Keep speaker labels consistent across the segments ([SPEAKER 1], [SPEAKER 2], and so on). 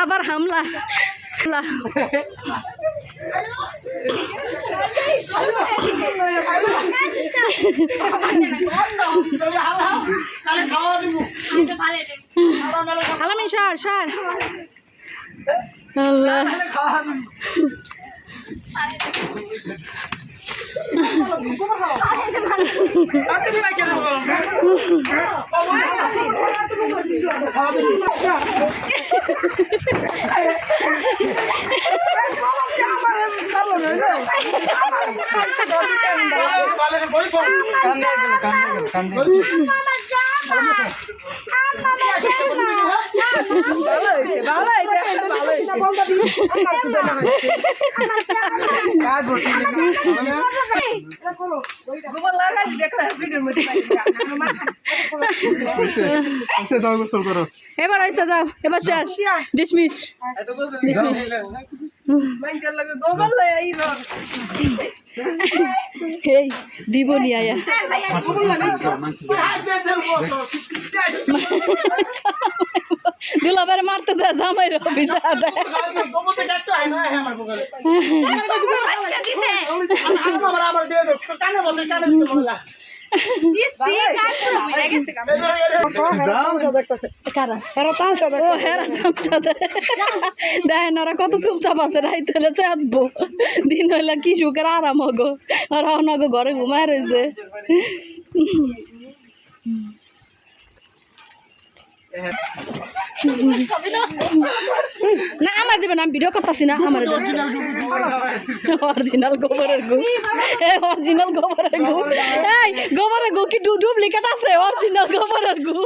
[SPEAKER 1] আবার হামলা আলামিন সর সর আল্লাহ
[SPEAKER 2] কান্দে গেল কান্দে গেল কান্দে গেল
[SPEAKER 1] এবার আইসা যাও এবার শেষ ডিসমিস এই দিব নি আয়া দুলাবার মারতে যা জামাই রবি দেখেন ওরা কত চুপচাপ আছে রাইতে হলে চাঁদবো দিন হইলে কি সুখের আরাম হগো ওরা ওনাগো ঘরে ঘুমায় রয়েছে না আমার দিবেন আমি ভিডিও করতেছি না আমার অরিজিনাল গোবরের গু। এ অরিজিনাল গোবরের গু। এই গোবরের গু কি ডুপ্লিকেট আছে? অরিজিনাল গোবরের গু।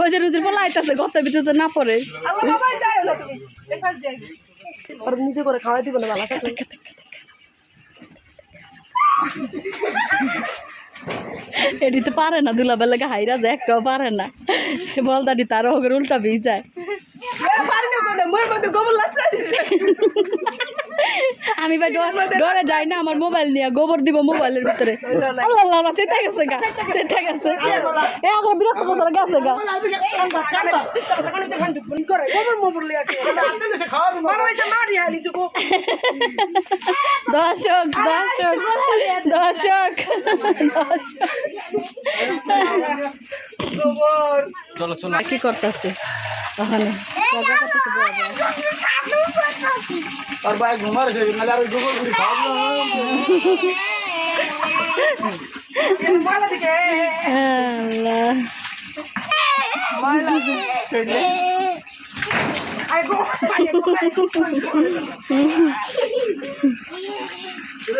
[SPEAKER 1] ওই যে রুজির পোলা আইতাছে গর্তের ভিতরে না পড়ে।
[SPEAKER 3] নিজে করে খাওয়াই দিব না বাবা
[SPEAKER 1] এটিতে পারে না দুলাবের লাগে হাইরা যায়, একটাও পারে না। বলদাটি তার হোক উল্টা বি আমি ভাই ডর- যাই না আমার মোবাইল নিয়ে গোবর দিব মোবাইলের ভিতরে আল্লাহ আল্লাহ আল্লাহ, চেতা গেছে গা চেতা গেছে এ আগে বিরক্ত গেছে গা দর্শক দর্শক দর্শক
[SPEAKER 2] চলো চলো
[SPEAKER 1] কি করতেছে ওখানে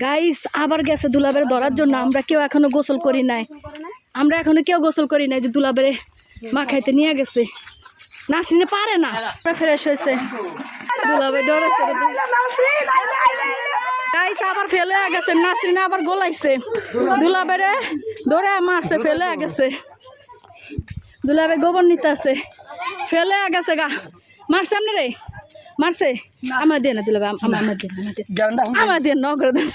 [SPEAKER 1] গাইস আবার গেছে দুলাবের ধরার জন্য। আমরা কেউ এখনও গোসল করি নাই। আমরা এখনও কেউ গোসল করি নাই যে দুলাবের মা খাইতে নিয়ে গেছে। নাসরিনে পারে না। ফ্রেশ হয়েছে। দুলাবে ডরেছে গাইস আবার ফেলে গেছে নাসরিনে আবার গোলাইছে। দুলাবেরে ধরে মারছে ফেলে গেছে। দুলাবে গোবর নিতে আছে ফেলে গেছে গা। মারছে আপনি রে? মারছে? আমার দিয়ে না দুলাবে আমার আমার দিয়ে আমার দিয়ে নগর দাস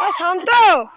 [SPEAKER 3] 挖长豆。